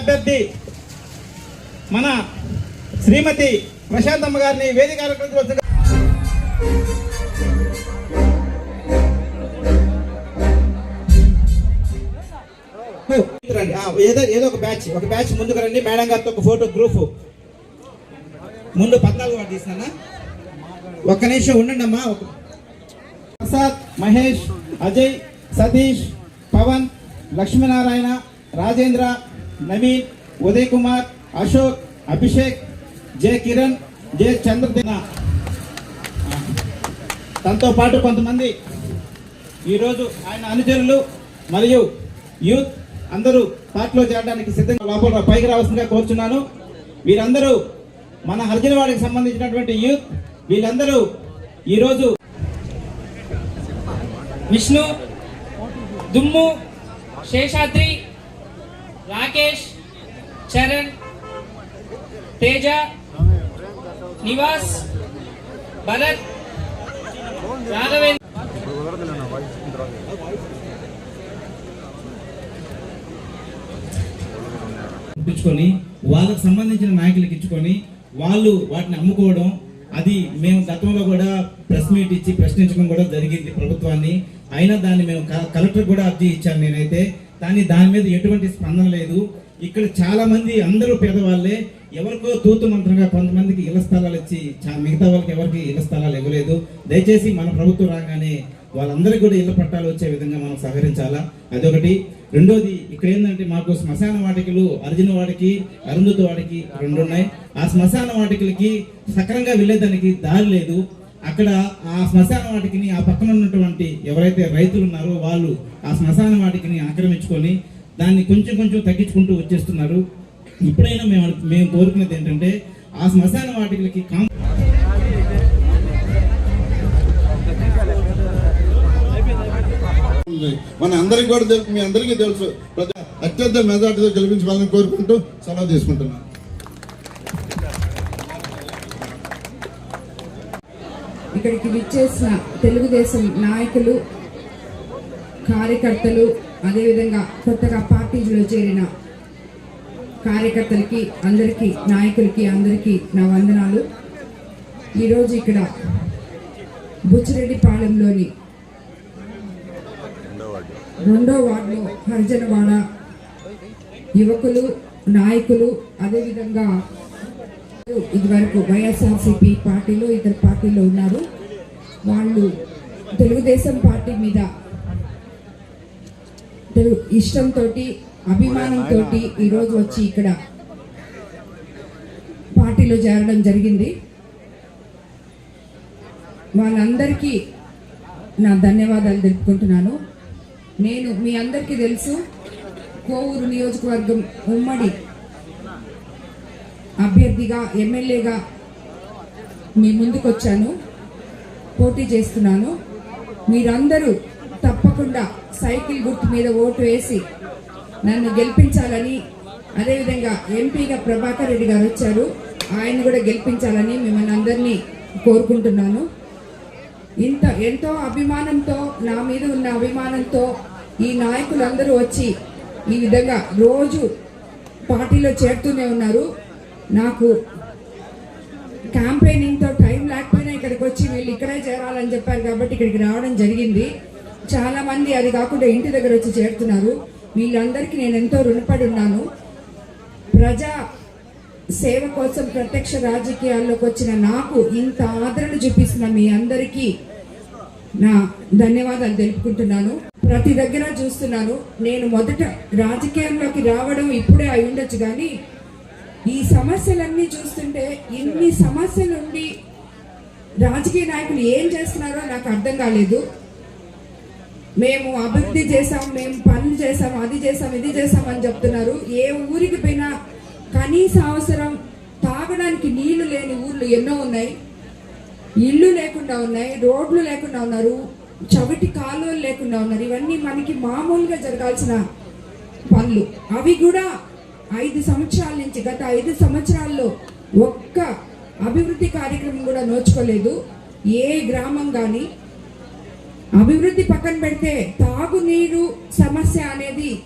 అభ్యర్థి మన శ్రీమతి ప్రశాంతమ్మ గారిని వేదిక అలంకరించవలసిందిగా ఏదో ఏదో ఒక బ్యాచ్. ఒక బ్యాచ్ ముందుకు రండి. మేడం గారితో ఒక ఫోటో గ్రూప్. ముందు పద్నాలుగు వాడు తీసినా ఒక్క నిమిషం ఉండండి అమ్మా. ఒక ప్రసాద్ మహేష్ అజయ్ సతీష్ పవన్ లక్ష్మీనారాయణ రాజేంద్ర నవీన్ ఉదయ్ కుమార్ అశోక్ అభిషేక్ జే కిరణ్ జే చంద్రదేన. తనతో పాటు కొంతమంది ఈరోజు ఆయన అనుచరులు మరియు యూత్ అందరూ పార్టీలో చేరడానికి సిద్ధంగా లోపల పైకి రావాల్సిందిగా కోరుచున్నాను. వీరందరూ మన హర్జనవాడికి సంబంధించినటువంటి యూత్ వీళ్ళందరూ ఈరోజు విష్ణు దుమ్ము శేషాద్రి రాకేష్ చరణ్ తేజ నివాస్ భరత్ రాఘవేంద్ర. ఇప్పించుకొని వాళ్ళకు సంబంధించిన నాయకులకు ఇచ్చుకొని వాళ్ళు వాటిని అమ్ముకోవడం అది మేము గతంలో కూడా ప్రెస్ మీట్ ఇచ్చి ప్రశ్నించడం కూడా జరిగింది ప్రభుత్వాన్ని. అయినా దాన్ని మేము కలెక్టర్ కూడా అర్జీ ఇచ్చాను నేనైతే. కానీ దాని మీద ఎటువంటి స్పందన లేదు. ఇక్కడ చాలా మంది అందరూ పేదవాళ్ళే. ఎవరికో తూతు మంత్రంగా కొంతమందికి ఇళ్ళ స్థలాలు ఇచ్చి చా- మిగతా వాళ్ళకి ఎవరికి ఇళ్ళ స్థలాలు ఇవ్వలేదు. దయచేసి మన ప్రభుత్వం రాగానే వాళ్ళందరికీ కూడా ఇళ్ళ పట్టాలు వచ్చే విధంగా మనం సహకరించాలా? అదొకటి. రెండోది ఇక్కడ ఏంటంటే మాకు శ్మశాన వాటికలు అర్జున వాడికి అరుంధతి వాడికి రెండు ఉన్నాయి ఆ శ్మశాన వాటికలకి సక్రంగా వెళ్ళేదానికి దారి లేదు. అక్కడ ఆ శ్మశాన వాటికిని ఆ పక్కన ఉన్నటువంటి ఎవరైతే రైతులు ఉన్నారో వాళ్ళు ఆ శ్మశాన వాటికిని ఆక్రమించుకొని దాన్ని కొంచెం కొంచెం తగ్గించుకుంటూ వచ్చేస్తున్నారు. ఇప్పుడైనా మేము మేము కోరుకునేది ఏంటంటే ఆ శ్మశాన వాటికి కాం మన అందరికీ కూడా తెలుసు మీ అందరికీ తెలుసు. అత్యంత మెజార్టీతో గెలిపించాలని కోరుకుంటూ సెలవు తీసుకుంటున్నాను. ఇక్కడికి విచ్చేసిన తెలుగుదేశం నాయకులు కార్యకర్తలు అదేవిధంగా కొత్తగా పార్టీలో చేరిన కార్యకర్తలకి అందరికీ నాయకులకి అందరికీ నా వందనాలు. ఈరోజు ఇక్కడ బుచ్చిరెడ్డిపాలెంలోని రెండో వార్డులో హరిజనవాడ యువకులు నాయకులు అదేవిధంగా ఇదివరకు వైఎస్ఆర్సీపీ పార్టీలో ఇతర పార్టీలో ఉన్నారు. వాళ్ళు తెలుగుదేశం పార్టీ మీద తెలు- ఇష్టంతో అభిమానంతో ఈరోజు వచ్చి ఇక్కడ పార్టీలో చేరడం జరిగింది. వాళ్ళందరికీ నా ధన్యవాదాలు తెలుపుకుంటున్నాను. నేను మీ అందరికీ తెలుసు కోవూరు నియోజకవర్గం ఉమ్మడి అభ్యర్థిగా ఎమ్మెల్యేగా మీ ముందుకు వచ్చాను పోటీ చేస్తున్నాను. మీరందరూ తప్పకుండా సైకిల్ గుర్తు మీద ఓటు వేసి నన్ను గెలిపించాలని అదేవిధంగా ఎంపీగా ప్రభాకర్ రెడ్డి గారు వచ్చారు. ఆయన కూడా గెలిపించాలని మిమ్మల్ని అందరినీ కోరుకుంటున్నాను. ఇంత ఎంతో అభిమానంతో నా మీద ఉన్న అభిమానంతో ఈ నాయకులందరూ వచ్చి ఈ విధంగా రోజు పార్టీలో చేరుతూనే ఉన్నారు. నాకు క్యాంపెయినింగ్తో టైం లేకపోయినా ఇక్కడికి వచ్చి వీళ్ళు ఇక్కడే చేరాలని చెప్పారు కాబట్టి ఇక్కడికి రావడం జరిగింది. చాలామంది అది కాకుండా ఇంటి దగ్గర వచ్చి చేరుతున్నారు. వీళ్ళందరికీ నేను ఎంతో రుణపడి ఉన్నాను. ప్రజా సేవ కోసం ప్రత్యక్ష రాజకీయాల్లోకి వచ్చిన నాకు ఇంత ఆదరణ చూపిస్తున్న మీ అందరికీ నా ధన్యవాదాలు తెలుపుకుంటున్నాను. ప్రతి దగ్గర చూస్తున్నాను. నేను మొదట రాజకీయంలోకి రావడం ఇప్పుడే అయి ఉండొచ్చు కానీ ఈ సమస్యలన్నీ చూస్తుంటే ఇన్ని సమస్యలు ఉండి రాజకీయ నాయకులు ఏం చేస్తున్నారో నాకు అర్థం కాలేదు. మేము అభివృద్ధి చేసాం మేము పనులు చేసాం అది చేసాం ఇది చేసాం అని చెప్తున్నారు. ఏ ఊరికి పోయినా కనీస అవసరం తాగడానికి నీళ్ళు లేని ఊర్లు ఎన్నో ఉన్నాయి. ఇల్లు లేకుండా ఉన్నాయి రోడ్లు లేకుండా ఉన్నారు చవిటి కాలువలు లేకుండా ఉన్నారు. ఇవన్నీ మనకి మామూలుగా జరగాల్సిన పనులు. అవి కూడా ఐదు సంవత్సరాల నుంచి గత ఐదు సంవత్సరాల్లో ఒక్క అభివృద్ధి కార్యక్రమం కూడా నోచుకోలేదు. ఏ గ్రామం కానీ అభివృద్ధి పక్కన పెడితే తాగునీరు సమస్య అనేది